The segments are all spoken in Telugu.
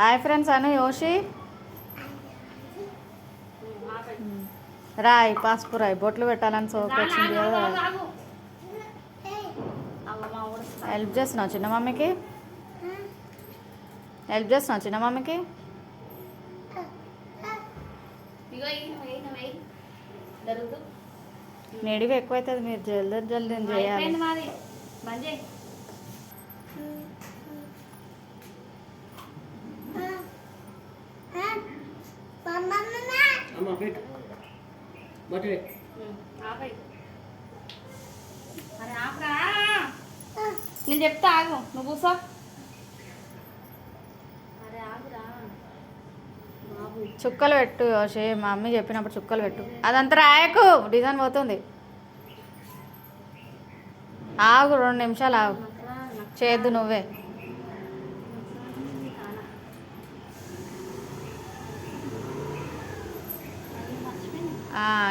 హాయ్ ఫ్రెండ్స్ అను యోషి. రాయ్ పసుపు రాయ్ బొట్లు పెట్టాలని సోకు వచ్చింది కదా. హెల్ప్ చేస్తున్నావు చిన్న మమ్మీకి? హెల్ప్ చేస్తున్నావు చిన్న మమ్మీకి? నెడివి ఎక్కువైతుంది మీరు జల్దీ జల్దీ చేయాలి. పెట్టు బట్టి నేను చెప్తా ఆగు. నువ్వు బాబు. చుక్కలు పెట్టు యోషి మా మమ్మీ చెప్పినప్పుడు చుక్కలు పెట్టు. అదంతా రాయకు. డిజైన్ పోతుంది. ఆగు రెండు నిమిషాలు ఆగు. చేద్దు నువ్వే.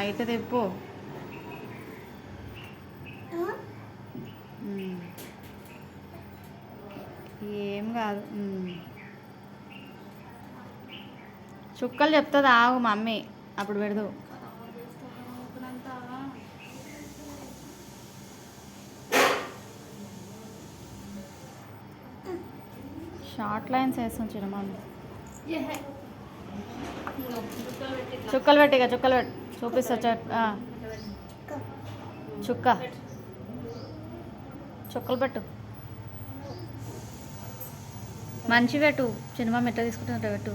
ఇటు తిప్పు. ఏం కాదు. చుక్కలు చెప్తుంది ఆగు మమ్మీ అప్పుడు పెడదు? షార్ట్ లైన్స్ వేస్తాం చిన్న మమ్మీ చుక్కలు పెట్టి ఇట్లా. చుక్కలు పెట్టి ఇక చుక్కలు పెట్టి చూపిస్తా చెట్. చుక్క. చుక్కలు పెట్టు మంచి పెట్టు మమ్మీ ఎట్లా తీసుకుంటున్నట్టు పెట్టు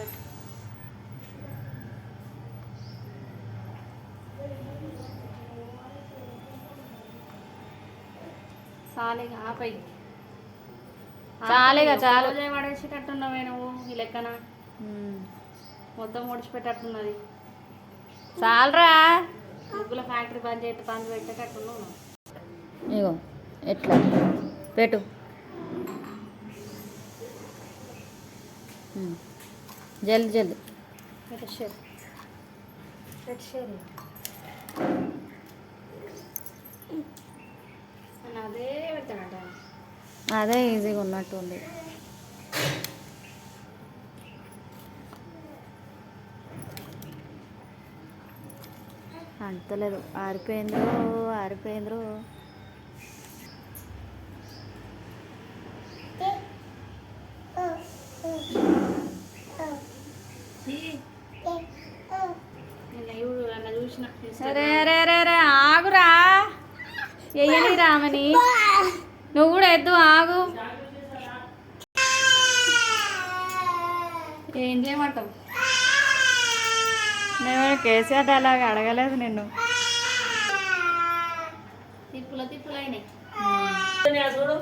పెట్టు. చాలిగా ఆపై చాలిగా, చాలు. పడేసేటట్టున్నావే నువ్వు ఈ లెక్కన. మొత్తం ఓడిచిపెట్టట్టున్నది చాలరా. ముగ్గుల ఫ్యాక్టరీ బంద్ చేసి బంద్ పెట్టేటట్టున్నావు నువ్వు. ఇగో ఎట్లా? పెట్టు. జల్ది జల్ది. అదే ఈజీగా ఉన్నట్టు ఉంది అంతలేదు ఆరిపోయిందో ఆరిపోయిందో సరే రే రే రే ఆగురా. ఎయ్యని రామని నువ్వు కూడా ఎద్దు ఆగు. ఏం చేయమంటావు? నేను కేసీఆర్ డైలాగ్ అడగలేదు నిన్ను. తిప్పుల తిప్పులు అయినాయి చూడు